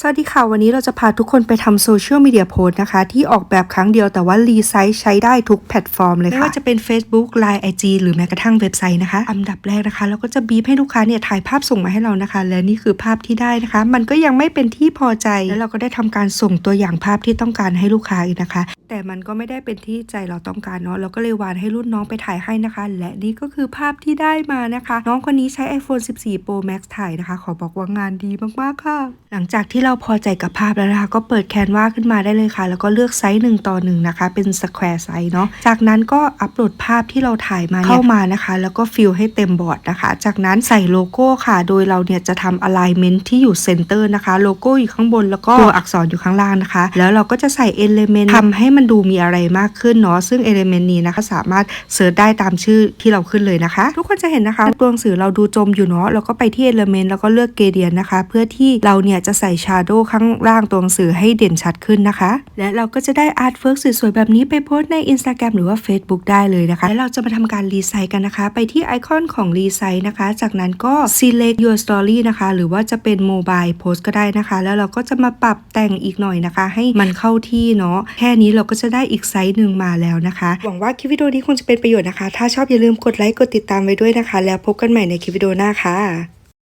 สวัสดีค่ะ วันนี้เราจะพาทุกคนไปทำโซเชียลมีเดียโพสนะคะ ที่ออกแบบครั้งเดียวแต่ว่ารีไซส์ใช้ได้ทุกแพลตฟอร์มเลยค่ะ ไม่ว่าจะเป็น Facebook Line IG หรือแม้กระทั่งเว็บไซต์นะคะ อันดับแรกนะคะ เราก็จะบีบให้ลูกค้าเนี่ยถ่ายภาพส่งมาให้เรานะคะ และนี่คือภาพที่ได้นะคะ มันก็ยังไม่เป็นที่พอใจแล้วเราก็ได้ทำการส่งตัวอย่างภาพที่ต้องการให้ลูกค้าอีกนะคะ แต่มันก็ไม่ได้เป็นที่ใจเราต้องการเนาะเราก็เลยวานให้รุ่นน้องไปถ่ายให้นะคะ และนี่ก็คือภาพที่ได้มานะคะ น้องคนนี้ใช้ iPhone 14 Pro Max ถ่ายนะคะ ขอบอกว่างานดีมากๆค่ะ หลังจากที่เราพอใจกับภาพแล้วนะคะ ก็เปิดแคนวาขึ้นมาได้เลยค่ะ แล้วก็เลือกไซส์หนึ่งต่อหนึ่งนะคะ เป็นสแควร์ไซส์เนาะ จากนั้นก็อัปโหลดภาพที่เราถ่ายมาเข้ามานะคะ แล้วก็ฟิลให้เต็มบอร์ดนะคะ จากนั้นใส่โลโก้ค่ะ โดยเราเนี่ยจะทำ alignment ที่อยู่เซนเตอร์นะคะ โลโก้อยู่ข้างบนแล้วก็ตัวอักษรอยู่ข้างล่างนะคะ แล้วเราก็จะใส่ element ทำให้มันดูมีอะไรมากขึ้นเนาะ ซึ่ง element นี้นะคะสามารถเสิร์ชได้ตามชื่อที่เราขึ้นเลยนะคะ ทุกคนจะเห็นนะคะตัวหนังสือเราดูจมอยู่เนาะเราก็ไปที่ element แล้วก็เลือก gradient นะคะ เพื่อที่เราเนี่ยจะใส่ shadow ข้างล่างตัวหนังสือให้เด่นชัดขึ้นนะคะ และเราก็จะได้ artwork สวยๆแบบนี้ไปโพสใน Instagram หรือว่า Facebook ได้เลยนะคะ และเราจะมาทำการรีไซต์กันนะคะ ไปที่ไอคอนของรีไซต์นะคะ จากนั้นก็ select your story นะคะ หรือว่าจะเป็น mobile post ก็ได้นะคะ แล้วเราก็จะมาปรับแต่งอีกหน่อยนะคะ ให้มันเข้าที่เนาะแค่นี้เราก็จะได้อีกไซส์หนึ่งมาแล้วนะคะหวังว่าคลิปวิดีโอนี้คงจะเป็นประโยชน์นะคะ ถ้าชอบอย่าลืมกดไลค์กดติดตามไว้ด้วยนะคะ แล้วพบกันใหม่ในคลิปวิดีโอหน้าค่ะ